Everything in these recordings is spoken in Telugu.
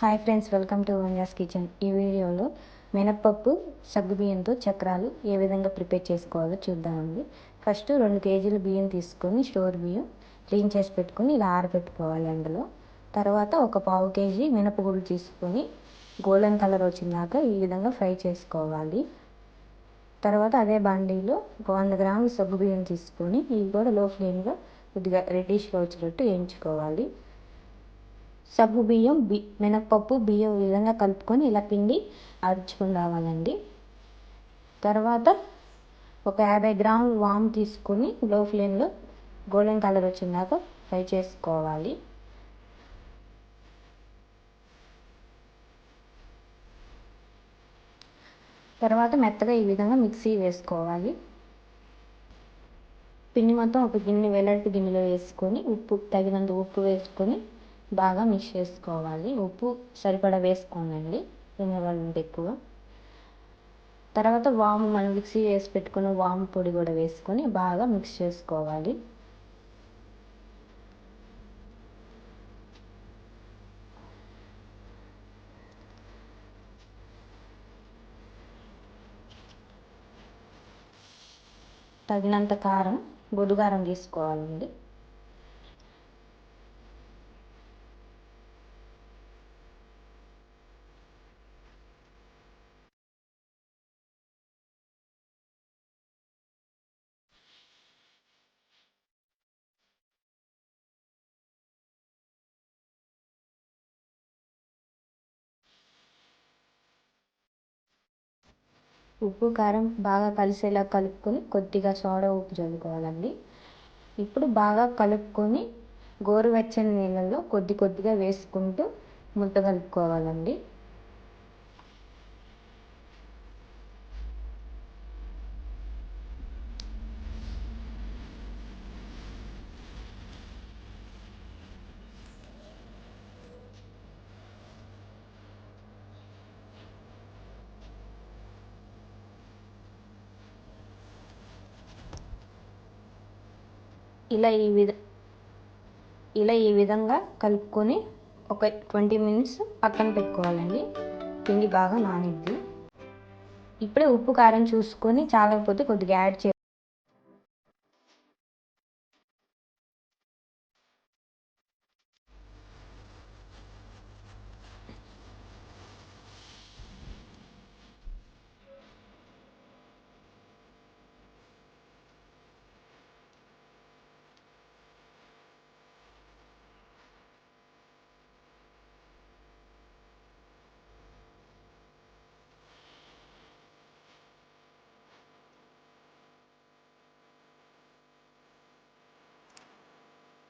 Hi friends welcome to Vanja's kitchen. ఈ వీడియోలో మినప్పప్పు సగ్గుబియ్యంతో చక్రాలు ఏ విధంగా ప్రిపేర్ చేసుకోవాలో చూద్దామండి. ఫస్ట్ రెండు కేజీలు బియ్యం తీసుకొని స్టోర్ బియ్యం క్లీన్ చేసి పెట్టుకొని ఇలా ఆరబెట్టుకోవాలి అందులో. తర్వాత ఒక పావు కేజీ మినపగుళ్ళు తీసుకొని గోల్డెన్ కలర్ వచ్చిందాక ఈ విధంగా ఫ్రై చేసుకోవాలి. తర్వాత అదే బండిలో ఒక వంద గ్రాములు సగ్గుబియ్యం తీసుకొని ఇవి కూడా లో ఫ్లేమ్లో కొద్దిగా రెడ్డిష్గా వచ్చినట్టు వేయించుకోవాలి. సగ్గు బియ్యం బి మినప్పప్పు బియ్యం ఈ విధంగా కలుపుకొని ఇలా పిండి అరుచుకుని రావాలండి. తర్వాత ఒక యాభై గ్రాములు వాము తీసుకొని లో ఫ్లేమ్లో గోల్డెన్ కలర్ వచ్చినాక ఫ్రై చేసుకోవాలి. తర్వాత మెత్తగా ఈ విధంగా మిక్సీ వేసుకోవాలి. పిండి మొత్తం ఒక గిన్నె వెల్లడి గిన్నెలో వేసుకొని ఉప్పు తగినంత ఉప్పు వేసుకొని బాగా మిక్స్ చేసుకోవాలి. ఉప్పు సరిపడా వేసుకోనండి తినేవాళ్ళంటే ఎక్కువ. తర్వాత వాము మనం మిక్సీ వేసి పెట్టుకున్న వాము పొడి కూడా వేసుకొని బాగా మిక్స్ చేసుకోవాలి. తగినంత కారం బొడుగారం తీసుకోవాలండి. ఉప్పు కారం బాగా కలిసేలా కలుపుకొని కొద్దిగా సోడా ఉప్పు చల్లుకోవాలండి. ఇప్పుడు బాగా కలుపుకొని గోరువెచ్చని నీళ్ళల్లో కొద్ది కొద్దిగా వేసుకుంటూ ముద్ద కలుపుకోవాలండి. ఇలా ఈ విధ ఇలా ఈ విధంగా కలుపుకొని ఒక ట్వంటీ మినిట్స్ పక్కన పెట్టుకోవాలండి. పిండి బాగా నానిద్ది. ఇప్పుడే ఉప్పు కారం చూసుకొని చాలకపోతే కొద్దిగా యాడ్ చే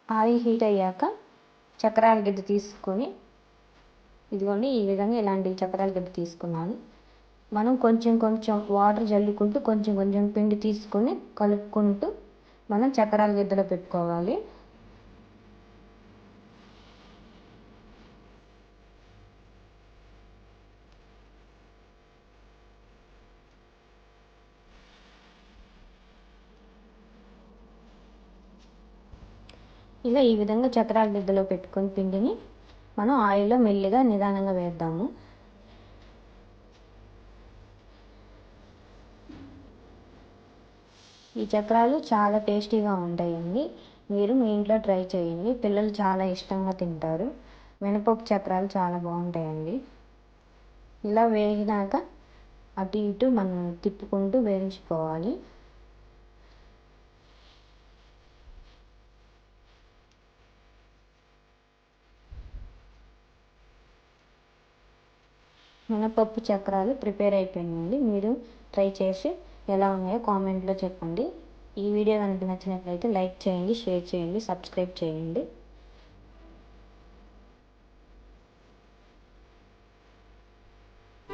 ఆయిల్ హీట్ అయ్యాక చక్రాల గడ్డ తీసుకొని ఇదిగోండి ఈ విధంగా ఇలాంటి చక్రాల గడ్డ తీసుకున్నాను. మనం కొంచెం కొంచెం వాటర్ జల్లుకుంటూ కొంచెం కొంచెం పిండి తీసుకొని కలుపుకుంటూ మనం చక్రాల గిద్దలో పెట్టుకోవాలి. ఇలా ఈ విధంగా చక్రాల దిద్దలో పెట్టుకుని పిండిని మనం ఆయిల్లో మెల్లిగా నిదానంగా వేద్దాము. ఈ చక్రాలు చాలా టేస్టీగా ఉంటాయండి. మీరు మీ ఇంట్లో ట్రై చేయండి. పిల్లలు చాలా ఇష్టంగా తింటారు. మినపప్పు చక్రాలు చాలా బాగుంటాయండి. ఇలా వేగినాక అటు ఇటు మనం తిప్పుకుంటూ వేయించుకోవాలి. మినపప్పు చక్రాలు ప్రిపేర్ అయిపోయినాయండి. మీరు ట్రై చేసి ఎలా ఉన్నాయో కామెంట్లో చెప్పండి. ఈ వీడియో కనుక నచ్చినట్లయితే లైక్ చేయండి షేర్ చేయండి సబ్స్క్రైబ్ చేయండి.